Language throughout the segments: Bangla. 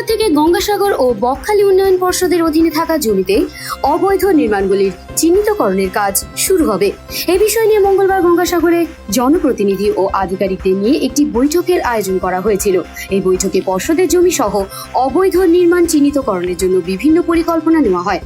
থেকে গঙ্গাসাগর ও বকখালি উন্নয়ন পর্ষদের অধীনে থাকা জমিতে অবৈধ নির্মাণগুলির চিহ্নিতকরণের কাজ শুরু হবে। এ বিষয় নিয়ে মঙ্গলবার গঙ্গাসাগরে জনপ্রতিনিধি ও আধিকারিকদের নিয়ে একটি বৈঠকের আয়োজন করা হয়েছিল। এই বৈঠকে পর্ষদের জমি সহ অবৈধ নির্মাণ চিহ্নিতকরণের জন্য বিভিন্ন পরিকল্পনা নেওয়া হয়।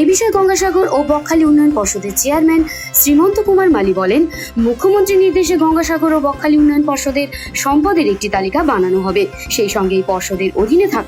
এ বিষয়ে গঙ্গাসাগর ও বকখালি উন্নয়ন পর্ষদের চেয়ারম্যান শ্রীমন্ত কুমার মালি বলেন, মুখ্যমন্ত্রীর নির্দেশে গঙ্গাসাগর ও বকখালি উন্নয়ন পর্ষদের সম্পদের একটি তালিকা বানানো হবে। সেই সঙ্গে এই পর্ষদের অধীনে থাকা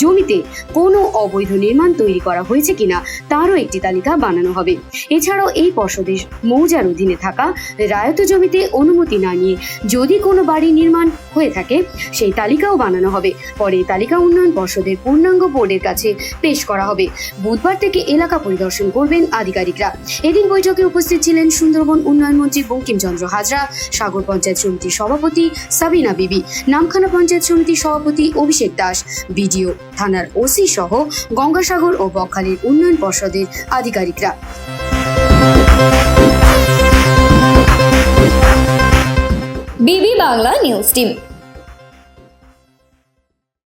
জমিতে কোনো অবৈধ নির্মাণ তৈরি করা হয়েছে কিনা তারও একটি তালিকা বানানো হবে। এছাড়াও এই পর্ষদের মৌজার অধীনে থাকা রায়ত জমিতে অনুমতি না নিয়ে যদি কোনো বাড়ি নির্মাণ হয়ে থাকে, সেই তালিকাও বানানো হবে। পরে তালিকা উন্নয়ন পর্ষদের পূর্ণাঙ্গ বোর্ডের কাছে পেশ করা হবে। বুধবার থেকে এলাকা পরিদর্শন করবেন আধিকারিকরা। এদিন বৈঠকে উপস্থিত ছিলেন সুন্দরবন উন্নয়ন মন্ত্রী বঙ্কিমচন্দ্র হাজরা, সাগর পঞ্চায়েত সমিতির সভাপতি সাবিনা বিবি, নামখানা পঞ্চায়েত সমিতির সভাপতি অভিষেক দাস বিডিও থানার ওসি সহ গঙ্গাসাগর ও বকখালির উন্নয়ন পর্ষদের আধিকারিকরা। বিবি বাংলা নিউজ টিম।